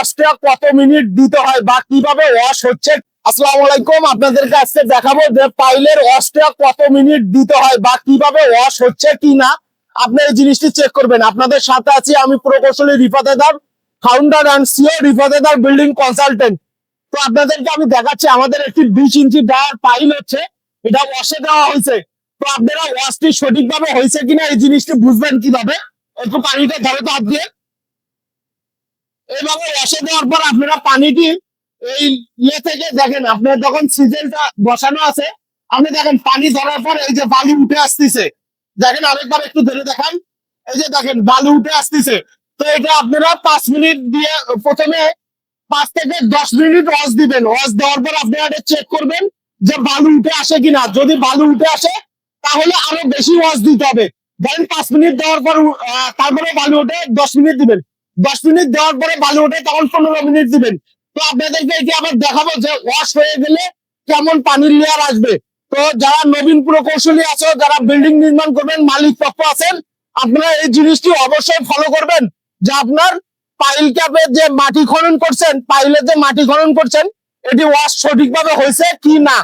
ওয়াশটা কত মিনিট দিতে হয় বা কীভাবে ওয়াশ হচ্ছে? আসসালামু আলাইকুম, আপনাদেরকে আজকে দেখাবো যে পাইলের ওয়াশটা কত মিনিট দিতে হয় বা কীভাবে ওয়াশ হচ্ছে কি না আপনি এই জিনিসটি চেক করবেন। আপনাদের সাথে আছি আমি প্রকৌশলী রিফাতেদার ফাউন্ডার অ্যান্ড সিও রিফাতেদার বিল্ডিং কনসালটেন্ট তো আপনাদেরকে আমি দেখাচ্ছি, আমাদের একটি বিশ ইঞ্চি ডায়ার পাইল হচ্ছে, এটা ওয়াশে দেওয়া হয়েছে। তো আপনারা ওয়াশটি সঠিকভাবে হয়েছে কিনা এই জিনিসটি বুঝবেন কীভাবে? একটু পানিটা ধরে তো হাত দিয়ে। এইভাবে ওয়াশে দেওয়ার পর আপনারা পানিটি এই ইয়ে থেকে দেখেন, আপনার যখন সিজনটা বসানো আছে, আপনি দেখেন পানি ধরার পর এই যে বালি উঠে আসতেছে। দেখেন আরেকবার একটু ধরে দেখান। এই যে দেখেন, বালি উঠে আসতেছে। তো এটা আপনারা পাঁচ মিনিট দিয়ে প্রথমে পাঁচ থেকে দশ মিনিট ওয়াশ দিবেন। ওয়াশ দেওয়ার পর আপনারা এটা চেক করবেন যে বালু উঠে আসে কিনা। যদি বালু উঠে আসে, তাহলে আরও বেশি ওয়াশ দিতে হবে। ধরেন পাঁচ মিনিট দেওয়ার পর তারপরে বালু উঠে দশ মিনিট দিবেন। দশ মিনিট দেওয়ার পরে বালু উঠে তখন পনেরো মিনিট দিবেন। তো আপনাদেরকে এটি আবার দেখাবো যে ওয়াশ হয়ে গেলে কেমন পানির লেয়ার আসবে। তো যারা নবীন প্রকৌশলী আছে, যারা বিল্ডিং নির্মাণ করবেন, মালিক পক্ষ আছেন, আপনারা এই জিনিসটি অবশ্যই ফলো করবেন যে আপনার পাইল ক্যাপে যে মাটি খনন করছেন পাইলে যে মাটি খনন করছেন, এটি ওয়াশ সঠিকভাবে হয়েছে কি না।